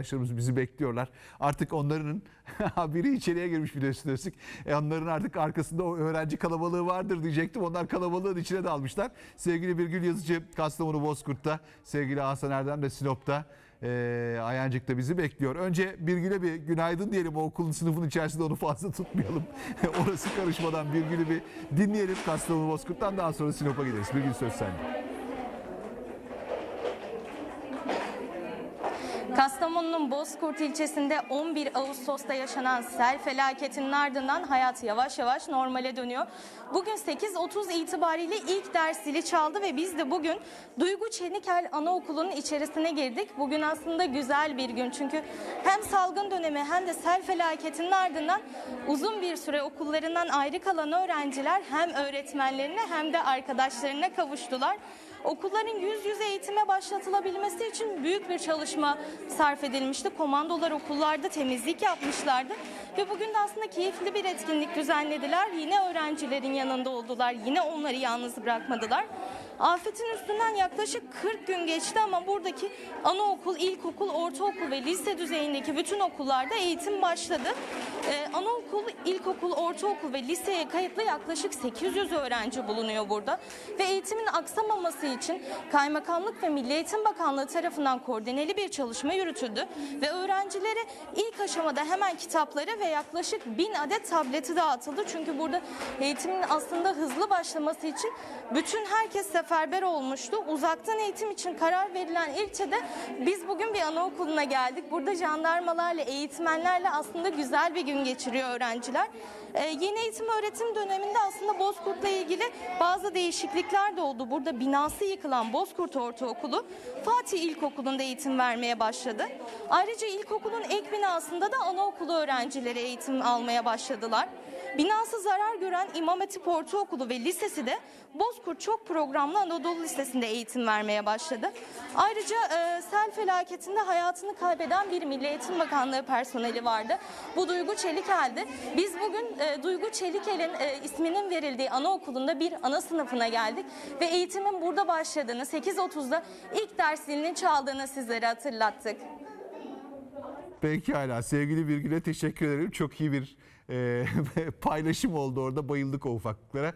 arkadaşlarımız bizi bekliyorlar. Artık onların biri içeriye girmiş biliyorsun üstelik. E onların artık arkasında o öğrenci kalabalığı vardır diyecektim. Onlar kalabalığın içine dalmışlar. Sevgili Birgül Yazıcı Kastamonu Bozkurt'ta, sevgili Hasan Erdem de Sinop'ta. E, Ayancık'ta bizi bekliyor. Önce Birgül'e bir günaydın diyelim. O okulun sınıfın içerisinde onu fazla tutmayalım. Orası karışmadan Birgül'ü bir dinleyelim Kastamonu Bozkurt'tan. Daha sonra Sinop'a gideriz. Birgül söz sende. Kastamonu'nun Bozkurt ilçesinde 11 Ağustos'ta yaşanan sel felaketinin ardından hayat yavaş yavaş normale dönüyor. Bugün 8.30 itibariyle ilk ders zili çaldı ve biz de bugün Duygu Çenikel Anaokulu'nun içerisine girdik. Bugün aslında güzel bir gün çünkü hem salgın dönemi hem de sel felaketinin ardından uzun bir süre okullarından ayrı kalan öğrenciler hem öğretmenlerine hem de arkadaşlarına kavuştular. Okulların yüz yüze eğitime başlatılabilmesi için büyük bir çalışma sarf edilmişti. Komandolar okullarda temizlik yapmışlardı. Ve bugün de aslında keyifli bir etkinlik düzenlediler. Yine öğrencilerin yanında oldular. Yine onları yalnız bırakmadılar. Afetin üstünden yaklaşık 40 gün geçti ama buradaki anaokul, ilkokul, ortaokul ve lise düzeyindeki bütün okullarda eğitim başladı. Ee, anaokul, ilkokul, ortaokul ve liseye kayıtlı yaklaşık 800 öğrenci bulunuyor burada. Ve eğitimin aksamaması için Kaymakamlık ve Milli Eğitim Bakanlığı tarafından koordineli bir çalışma yürütüldü. Ve öğrencilere ilk aşamada hemen kitapları ve yaklaşık 1000 adet tableti dağıtıldı. Çünkü burada eğitimin aslında hızlı başlaması için bütün herkes seferber olmuştu. Uzaktan eğitim için karar verilen ilçede biz bugün bir anaokuluna geldik. Burada jandarmalarla, eğitmenlerle aslında güzel bir gün geçiriyor öğrenciler. Ee, yeni eğitim öğretim döneminde aslında Bozkurt'la ilgili bazı değişiklikler de oldu. Burada binası yıkılan Bozkurt Ortaokulu Fatih İlkokulu'nda eğitim vermeye başladı. Ayrıca ilkokulun ek binasında da anaokulu öğrencileri eğitim almaya başladılar. Binası zarar gören İmam Hatip Ortaokulu ve Lisesi de Bozkurt Çok Programlı Anadolu Lisesi'nde eğitim vermeye başladı. Ayrıca e, sel felaketinde hayatını kaybeden bir Milli Eğitim Bakanlığı personeli vardı. Bu Duygu Çelikel'di. Biz bugün e, Duygu Çelikel'in e, isminin verildiği anaokulunda bir ana sınıfına geldik ve eğitimin burada başladığını 8.30'da ilk ders zilinin çaldığını sizlere hatırlattık. Pekala sevgili Birgül'e teşekkür ederim. Çok iyi bir e, paylaşım oldu orada. Bayıldık o ufaklıklara.